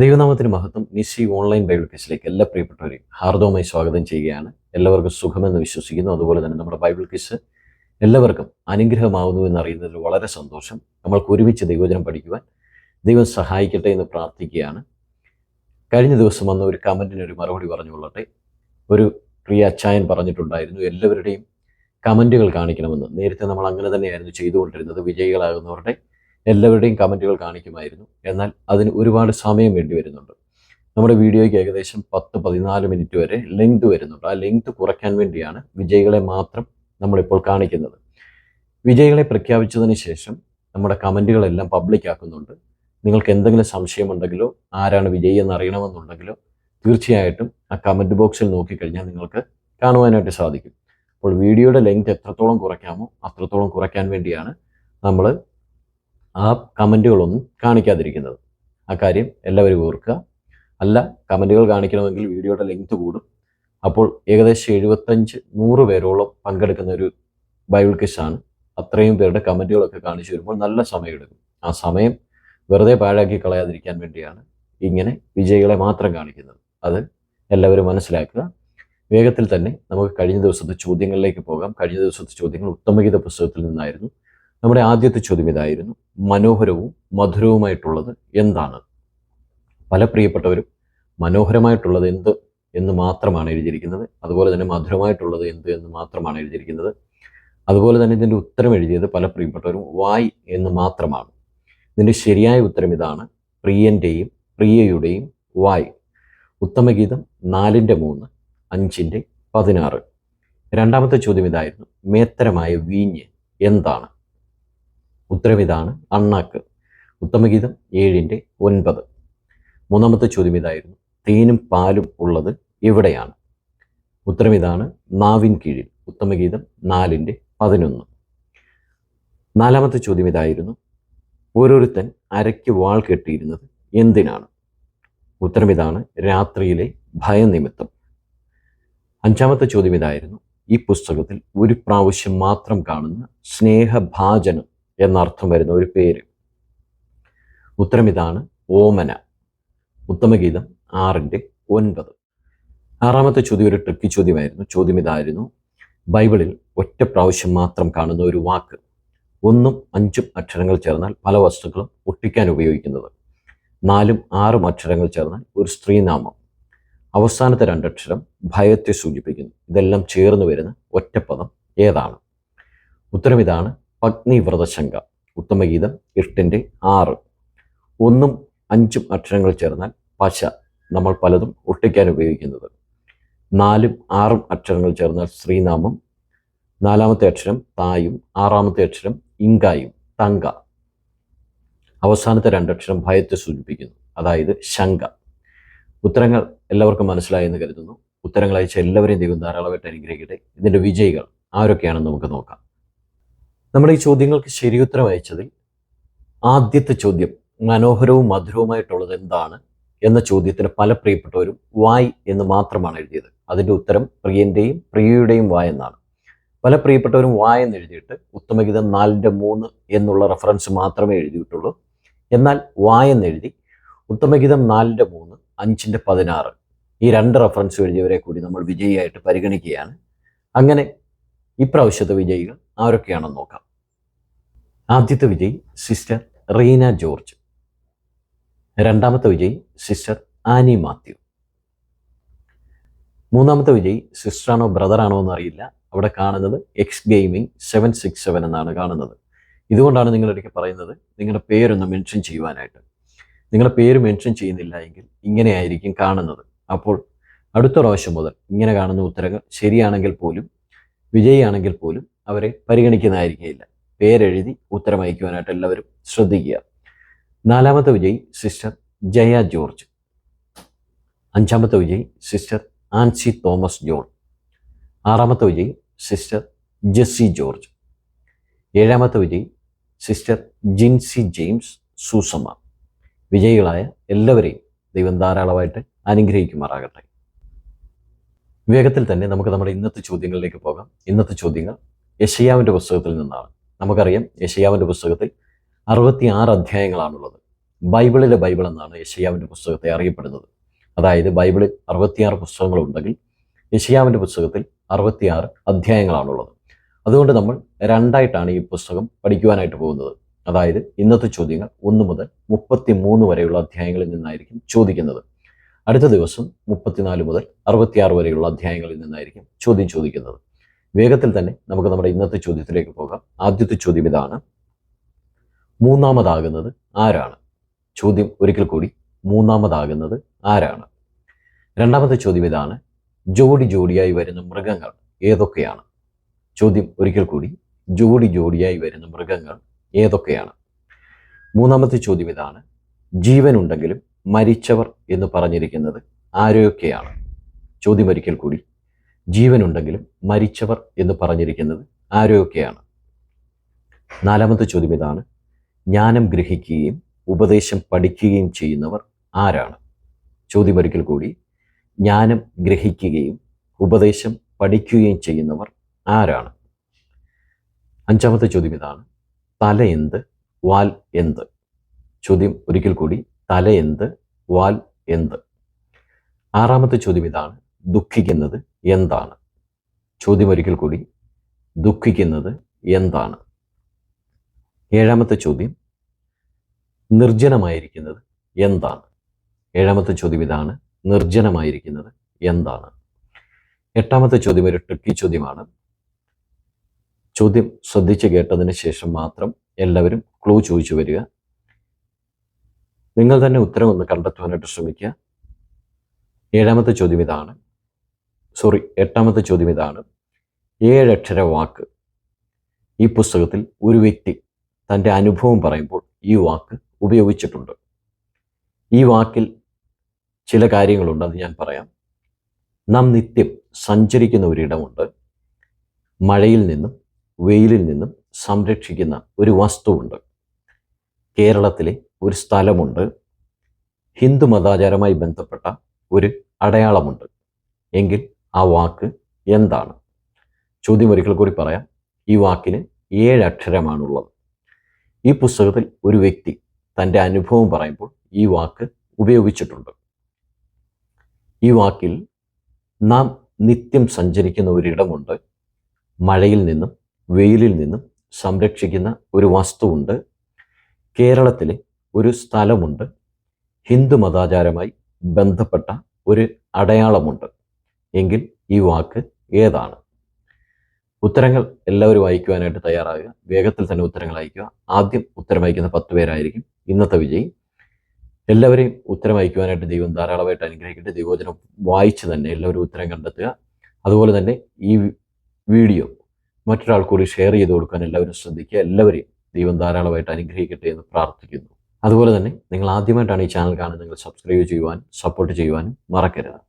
ദൈവനാമത്തിന് മഹത്വം. നിശി online Bible ക്വിസിലേക്ക് എല്ലാ പ്രിയപ്പെട്ടവരെയും ഹാർദവമായി സ്വാഗതം ചെയ്യുകയാണ്. എല്ലാവർക്കും സുഖമെന്ന് വിശ്വസിക്കുന്നു. അതുപോലെ തന്നെ നമ്മുടെ ബൈബിൾ ക്വിസ് എല്ലാവർക്കും അനുഗ്രഹമാവുന്നു എന്നറിയുന്നതിൽ വളരെ സന്തോഷം. നമ്മൾക്ക് ഒരുമിച്ച് ദൈവജനം പഠിക്കുവാൻ ദൈവം സഹായിക്കട്ടെ എന്ന് പ്രാർത്ഥിക്കുകയാണ്. കഴിഞ്ഞ ദിവസം വന്ന ഒരു കമന്റിന് ഒരു മറുപടി പറഞ്ഞുകൊള്ളട്ടെ. ഒരു പ്രിയ അച്ചായൻ പറഞ്ഞിട്ടുണ്ടായിരുന്നു എല്ലാവരുടെയും കമന്റുകൾ കാണിക്കണമെന്ന്. നേരത്തെ നമ്മൾ അങ്ങനെ തന്നെയായിരുന്നു ചെയ്തുകൊണ്ടിരുന്നത്. വിജയികളാകുന്നവരുടെ എല്ലാവരുടെയും കമന്റുകൾ കാണിക്കുമായിരുന്നു. എന്നാൽ അതിന് ഒരുപാട് സമയം വേണ്ടി വരുന്നുണ്ട്. നമ്മുടെ വീഡിയോയ്ക്ക് ഏകദേശം പത്ത് പതിനാല് മിനിറ്റ് വരെ ലെങ്ത് വരുന്നുണ്ട്. ആ ലെങ്ത് കുറയ്ക്കാൻ വേണ്ടിയാണ് വിജയികളെ മാത്രം നമ്മളിപ്പോൾ കാണിക്കുന്നത്. വിജയികളെ പ്രഖ്യാപിച്ചതിന് ശേഷം നമ്മുടെ കമന്റുകളെല്ലാം പബ്ലിക് ആക്കുന്നുണ്ട്. നിങ്ങൾക്ക് എന്തെങ്കിലും സംശയമുണ്ടെങ്കിലോ ആരാണ് വിജയി എന്ന് അറിയണമെന്നുണ്ടെങ്കിലോ തീർച്ചയായിട്ടും ആ കമന്റ് ബോക്സിൽ നോക്കിക്കഴിഞ്ഞാൽ നിങ്ങൾക്ക് കാണുവാനായിട്ട് സാധിക്കും. അപ്പോൾ വീഡിയോയുടെ ലെങ്ത് എത്രത്തോളം കുറയ്ക്കാമോ അത്രത്തോളം കുറയ്ക്കാൻ വേണ്ടിയാണ് നമ്മൾ ആ കമന്റുകളൊന്നും കാണിക്കാതിരിക്കുന്നത്. ആ കാര്യം എല്ലാവരും ഓർക്കുക. അല്ല കമന്റുകൾ കാണിക്കണമെങ്കിൽ വീഡിയോയുടെ ലെങ്ത് കൂടും. അപ്പോൾ ഏകദേശം എഴുപത്തഞ്ച് നൂറ് പേരോളം പങ്കെടുക്കുന്ന ഒരു ബൈബിൾ ക്വിസാണ്. അത്രയും പേരുടെ കമന്റുകളൊക്കെ കാണിച്ചു വരുമ്പോൾ നല്ല സമയം എടുക്കും ആ സമയം വെറുതെ പാഴാക്കി കളയാതിരിക്കാൻ വേണ്ടിയാണ് ഇങ്ങനെ വിജയികളെ മാത്രം കാണിക്കുന്നത്. അത് എല്ലാവരും മനസ്സിലാക്കുക. വേഗത്തിൽ തന്നെ നമുക്ക് കഴിഞ്ഞ ദിവസത്തെ ചോദ്യങ്ങളിലേക്ക് പോകാം. കഴിഞ്ഞ ദിവസത്തെ ചോദ്യങ്ങൾ ഉത്തമഗീത പുസ്തകത്തിൽ നിന്നായിരുന്നു. നമ്മുടെ ആദ്യത്തെ ചോദ്യം ഇതായിരുന്നു. മനോഹരവും മധുരവുമായിട്ടുള്ളത് എന്താണ്? പല പ്രിയപ്പെട്ടവരും മനോഹരമായിട്ടുള്ളത് എന്ത് എന്ന് മാത്രമാണ് എഴുതിയിരിക്കുന്നത്. അതുപോലെ തന്നെ മധുരമായിട്ടുള്ളത് എന്ത് എന്ന് മാത്രമാണ് എഴുതിയിരിക്കുന്നത്. അതുപോലെ തന്നെ ഇതിന്റെ ഉത്തരം എഴുതിയത് പല പ്രിയപ്പെട്ടവരും വായ് എന്ന് മാത്രമാണ്. ഇതിന്റെ ശരിയായ ഉത്തരം ഇതാണ് പ്രിയന്റെയും പ്രിയയുടെയും വായ്. ഉത്തമഗീതം നാലിന്റെ മൂന്ന് അഞ്ചിന്റെ പതിനാറ്. രണ്ടാമത്തെ ചോദ്യം ഇതായിരുന്നു മേത്തരമായ വീഞ്ഞ് എന്താണ്? ഉത്തരം ഇതാണ് അണ്ണാക്ക്. ഉത്തമഗീതം ഏഴിന്റെ ഒൻപത്. മൂന്നാമത്തെ ചോദ്യം ഇതായിരുന്നു. തേനും പാലും ഉള്ളത് എവിടെയാണ്? ഉത്തരം ഇതാണ് നാവിൻ കീഴിൽ. ഉത്തമഗീതം നാലിന്റെ പതിനൊന്ന്. നാലാമത്തെ ചോദ്യം ഇതായിരുന്നു. ഓരോരുത്തൻ അരയ്ക്ക് വാൾ കെട്ടിയിരുന്നത് എന്തിനാണ്? ഉത്തരം ഇതാണ് രാത്രിയിലെ ഭയനിമിത്തം. അഞ്ചാമത്തെ ചോദ്യം ഇതായിരുന്നു. ഈ പുസ്തകത്തിൽ ഒരു പ്രാവശ്യം മാത്രം കാണുന്ന സ്നേഹഭാജനം എന്നർത്ഥം വരുന്ന ഒരു പേര്. ഉത്തരം ഇതാണ് ഓമന. ഉത്തമഗീതം ആറിന്റെ ഒൻപത്. ആറാമത്തെ ചോദ്യം ഒരു ട്രിക്കി ചോദ്യമായിരുന്നു. ചോദ്യം ഇതായിരുന്നു ബൈബിളിൽ ഒറ്റ പ്രാവശ്യം മാത്രം കാണുന്ന ഒരു വാക്ക്. ഒന്നും അഞ്ചും അക്ഷരങ്ങൾ ചേർന്നാൽ പല വസ്തുക്കളും ഒട്ടിക്കാൻ ഉപയോഗിക്കുന്നത്. നാലും ആറും അക്ഷരങ്ങൾ ചേർന്നാൽ ഒരു സ്ത്രീനാമം. അവസാനത്തെ രണ്ടക്ഷരം ഭയത്തെ സൂചിപ്പിക്കുന്നു. ഇതെല്ലാം ചേർന്ന് വരുന്ന ഒറ്റപ്പദം ഏതാണ്? ഉത്തരം ഇതാണ് പത്നിവ്രതശങ്ക ഉത്തമഗീതം എട്ടിന്റെ ആറ്. ഒന്നും അഞ്ചും അക്ഷരങ്ങൾ ചേർന്നാൽ പശ നമ്മൾ പലതും ഒട്ടിക്കാൻ ഉപയോഗിക്കുന്നത്. നാലും ആറും അക്ഷരങ്ങൾ ചേർന്നാൽ ശ്രീനാമം നാലാമത്തെ അക്ഷരം തായും ആറാമത്തെ അക്ഷരം ഇങ്കായും തങ്ക. അവസാനത്തെ രണ്ടക്ഷരം ഭയത്തെ സൂചിപ്പിക്കുന്നു അതായത് ശങ്ക. ഉത്തരങ്ങൾ എല്ലാവർക്കും മനസ്സിലായെന്ന് കരുതുന്നു. ഉത്തരങ്ങൾ അയച്ച എല്ലാവരെയും ദൈവം ധാരാളമായിട്ട് അനുഗ്രഹിക്കട്ടെ. ഇതിന്റെ വിജയികൾ ആരൊക്കെയാണെന്ന് നമുക്ക് നോക്കാം. നമ്മുടെ ഈ ചോദ്യങ്ങൾക്ക് ശരിയുത്തരം അയച്ചതിൽ ആദ്യത്തെ ചോദ്യം മനോഹരവും മധുരവുമായിട്ടുള്ളത് എന്താണ് എന്ന ചോദ്യത്തിന് പല പ്രിയപ്പെട്ടവരും വായ് എന്ന് മാത്രമാണ് എഴുതിയത്. അതിന്റെ ഉത്തരം പ്രിയന്റെയും പ്രിയയുടെയും വായ് എന്നാണ്. പല പ്രിയപ്പെട്ടവരും വായ് എന്ന് എഴുതിയിട്ട് ഉത്തമഗീതം നാലിന്റെ മൂന്ന് എന്നുള്ള റെഫറൻസ് മാത്രമേ എഴുതിയിട്ടുള്ളൂ. എന്നാൽ വായ് എന്ന് എഴുതി ഉത്തമഗീതം നാലിന്റെ മൂന്ന് അഞ്ചിന്റെ പതിനാറ് ഈ രണ്ട് റെഫറൻസ് എഴുതിയവരെ കൂടി നമ്മൾ വിജയിയായിട്ട് പരിഗണിക്കുകയാണ്. അങ്ങനെ ഇപ്രാവശ്യത്തെ വിജയികൾ ആരൊക്കെയാണെന്ന് നോക്കാം. ആദ്യത്തെ വിജയി സിസ്റ്റർ റീന ജോർജ്. രണ്ടാമത്തെ വിജയി സിസ്റ്റർ ആനി മാത്യു. മൂന്നാമത്തെ വിജയി സിസ്റ്ററാണോ ബ്രദറാണോ എന്നറിയില്ല. അവിടെ കാണുന്നത് X gaming seven six seven എന്നാണ് കാണുന്നത്. ഇതുകൊണ്ടാണ് നിങ്ങളൊരിക്കൽ പറയുന്നത് നിങ്ങളുടെ പേരൊന്ന് മെൻഷൻ ചെയ്യുവാനായിട്ട്. നിങ്ങളുടെ പേര് മെൻഷൻ ചെയ്യുന്നില്ല എങ്കിൽ ഇങ്ങനെയായിരിക്കും കാണുന്നത്. അപ്പോൾ അടുത്ത പ്രാവശ്യം മുതൽ ഇങ്ങനെ കാണുന്ന ഉത്തരങ്ങൾ ശരിയാണെങ്കിൽ പോലും വിജയിയാണെങ്കിൽ പോലും അവരെ പരിഗണിക്കുന്നതായിരിക്കില്ല. പേരെഴുതി ഉത്തരം അയക്കുവാനായിട്ട് എല്ലാവരും ശ്രദ്ധിക്കുക. നാലാമത്തെ വിജയി സിസ്റ്റർ ജയ ജോർജ്. അഞ്ചാമത്തെ വിജയി സിസ്റ്റർ ആൻസി തോമസ് ജോൺ. ആറാമത്തെ വിജയി സിസ്റ്റർ ജെസ്സി ജോർജ്. ഏഴാമത്തെ വിജയി സിസ്റ്റർ ജിൻസി ജെയിംസ് സൂസമ്മ. വിജയികളായ എല്ലാവരെയും ദൈവം ധാരാളമായിട്ട് അനുഗ്രഹിക്കുമാറാകട്ടെ. വേഗത്തിൽ തന്നെ നമുക്ക് നമ്മുടെ ഇന്നത്തെ ചോദ്യങ്ങളിലേക്ക് പോകാം. ഇന്നത്തെ ചോദ്യങ്ങൾ യശയാവിന്റെ പുസ്തകത്തിൽ നിന്നാണ്. നമുക്കറിയാം യശയാവിന്റെ പുസ്തകത്തിൽ അറുപത്തി ആറ് അധ്യായങ്ങളാണുള്ളത്. ബൈബിളിലെ ബൈബിൾ എന്നാണ് യശയാവിന്റെ പുസ്തകത്തെ അറിയപ്പെടുന്നത്. അതായത് ബൈബിളിൽ അറുപത്തിയാറ് പുസ്തകങ്ങളുണ്ടെങ്കിൽ യശയാവിന്റെ പുസ്തകത്തിൽ അറുപത്തിയാറ് അധ്യായങ്ങളാണുള്ളത്. അതുകൊണ്ട് നമ്മൾ രണ്ടായിട്ടാണ് ഈ പുസ്തകം പഠിക്കുവാനായിട്ട് പോകുന്നത്. അതായത് ഇന്നത്തെ ചോദ്യങ്ങൾ ഒന്ന് മുതൽ മുപ്പത്തി മൂന്ന് വരെയുള്ള അധ്യായങ്ങളിൽ നിന്നായിരിക്കും ചോദിക്കുന്നത്. അടുത്ത ദിവസം മുപ്പത്തിനാല് മുതൽ അറുപത്തിയാറ് വരെയുള്ള അധ്യായങ്ങളിൽ നിന്നായിരിക്കും ചോദ്യം ചോദിക്കുന്നത്. വേഗത്തിൽ തന്നെ നമുക്ക് നമ്മുടെ ഇന്നത്തെ ചോദ്യത്തിലേക്ക് പോകാം. ആദ്യത്തെ ചോദ്യം ഇതാണ്. മൂന്നാമതാകുന്നത് ആരാണ്? ചോദ്യം ഒരിക്കൽ കൂടി. മൂന്നാമതാകുന്നത് ആരാണ്? രണ്ടാമത്തെ ചോദ്യം ഇതാണ്. ജോഡി ജോഡിയായി വരുന്ന മൃഗങ്ങൾ ഏതൊക്കെയാണ്? ചോദ്യം ഒരിക്കൽ കൂടി. ജോഡി ജോഡിയായി വരുന്ന മൃഗങ്ങൾ ഏതൊക്കെയാണ്? മൂന്നാമത്തെ ചോദ്യം ഇതാണ്. ജീവനുണ്ടെങ്കിലും മരിച്ചവർ എന്ന് പറഞ്ഞിരിക്കുന്നത് ആരെയൊക്കെയാണ്? ചോദ്യം ഒരിക്കൽ കൂടി. ജീവനുണ്ടെങ്കിലും മരിച്ചവർ എന്ന് പറഞ്ഞിരിക്കുന്നത് ആരെയൊക്കെയാണ്? നാലാമത്തെ ചോദ്യം ഇതാണ്. ജ്ഞാനം ഗ്രഹിക്കുകയും ഉപദേശം പഠിക്കുകയും ചെയ്യുന്നവർ ആരാണ്? ചോദ്യം ഒരിക്കൽ കൂടി. ജ്ഞാനം ഗ്രഹിക്കുകയും ഉപദേശം പഠിക്കുകയും ചെയ്യുന്നവർ ആരാണ്? അഞ്ചാമത്തെ ചോദ്യം ഇതാണ്. തല എന്ത്? വാൽ എന്ത്? ചോദ്യം ഒരിക്കൽ കൂടി. തല എന്ത് വാൽ എന്ത്? ആറാമത്തെ ചോദ്യം ഇതാണ്. ദുഃഖിക്കുന്നത് എന്താണ്? ചോദ്യം ഒരിക്കൽ കൂടി. ദുഃഖിക്കുന്നത് എന്താണ്? ഏഴാമത്തെ ചോദ്യം. നിർജനമായിരിക്കുന്നത് എന്താണ്? ഏഴാമത്തെ ചോദ്യം ഇതാണ്. നിർജനമായിരിക്കുന്നത് എന്താണ്? എട്ടാമത്തെ ചോദ്യം ഒരു ട്രിക്കി ചോദ്യമാണ്. ചോദ്യം ശ്രദ്ധിച്ച് കേട്ടതിന് ശേഷം മാത്രം എല്ലാവരും ക്ലൂ ചോദിച്ചു വരിക. നിങ്ങൾ തന്നെ ഉത്തരം ഒന്ന് കണ്ടെത്തുവാനായിട്ട് ശ്രമിക്കുക. ഏഴാമത്തെ ചോദ്യം ഇതാണ്. സോറി എട്ടാമത്തെ ചോദ്യം ഇതാണ്. ഏഴക്ഷര വാക്ക്. ഈ പുസ്തകത്തിൽ ഒരു വ്യക്തി തന്റെ അനുഭവം പറയുമ്പോൾ ഈ വാക്ക് ഉപയോഗിച്ചിട്ടുണ്ട്. ഈ വാക്കിൽ ചില കാര്യങ്ങളുണ്ട് അത് ഞാൻ പറയാം. നാം നിത്യം സഞ്ചരിക്കുന്ന ഒരിടമുണ്ട്. മഴയിൽ നിന്നും വെയിലിൽ നിന്നും സംരക്ഷിക്കുന്ന ഒരു വസ്തുവുണ്ട്. കേരളത്തിലെ ഒരു സ്ഥലമുണ്ട്. ഹിന്ദു മതാചാരമായി ബന്ധപ്പെട്ട ഒരു അടയാളമുണ്ട്. എങ്കിൽ ആ വാക്ക് എന്താണ്? ചോദ്യം ഒരിക്കൽ കൂടി പറയാം. ഈ വാക്കിന് ഏഴ് അക്ഷരമാണുള്ളത്. ഈ പുസ്തകത്തിൽ ഒരു വ്യക്തി തന്റെ അനുഭവം പറയുമ്പോൾ ഈ വാക്ക് ഉപയോഗിച്ചിട്ടുണ്ട്. ഈ വാക്കിൽ നാം നിത്യം സഞ്ചരിക്കുന്ന ഒരിടമുണ്ട്. മഴയിൽ നിന്നും വെയിലിൽ നിന്നും സംരക്ഷിക്കുന്ന ഒരു വസ്തുവുണ്ട്. കേരളത്തിലെ ഒരു സ്ഥലമുണ്ട്. ഹിന്ദു മതാചാരമായി ബന്ധപ്പെട്ട ഒരു അടയാളമുണ്ട്. എങ്കിൽ ഈ വാക്ക് ഏതാണ്? ഉത്തരങ്ങൾ എല്ലാവരും അയക്കുവാനായിട്ട് തയ്യാറാകുക വേഗത്തിൽ തന്നെ ഉത്തരങ്ങൾ അയക്കുക ആദ്യം ഉത്തരം അയക്കുന്ന പത്ത് പേരായിരിക്കും ഇന്നത്തെ വിജയി. എല്ലാവരെയും ഉത്തരം അയക്കുവാനായിട്ട് ദൈവം ധാരാളമായിട്ട് അനുഗ്രഹിക്കട്ടെ. ദൈവോചനം വായിച്ച് തന്നെ എല്ലാവരും ഉത്തരം കണ്ടെത്തുക. അതുപോലെ തന്നെ ഈ വീഡിയോ മറ്റൊരാൾ കൂടി ഷെയർ ചെയ്ത് കൊടുക്കാൻ എല്ലാവരും ശ്രദ്ധിക്കുക. എല്ലാവരെയും ദൈവം ധാരാളമായിട്ട് അനുഗ്രഹിക്കട്ടെ എന്ന് പ്രാർത്ഥിക്കുന്നു. അതുപോലെ തന്നെ നിങ്ങൾ ആദ്യമായിട്ടാണ് ഈ ചാനൽ കാണുന്നത്. നിങ്ങൾ സബ്സ്ക്രൈബ് ചെയ്യുവാനും സപ്പോർട്ട് ചെയ്യുവാനും മറക്കരുത്.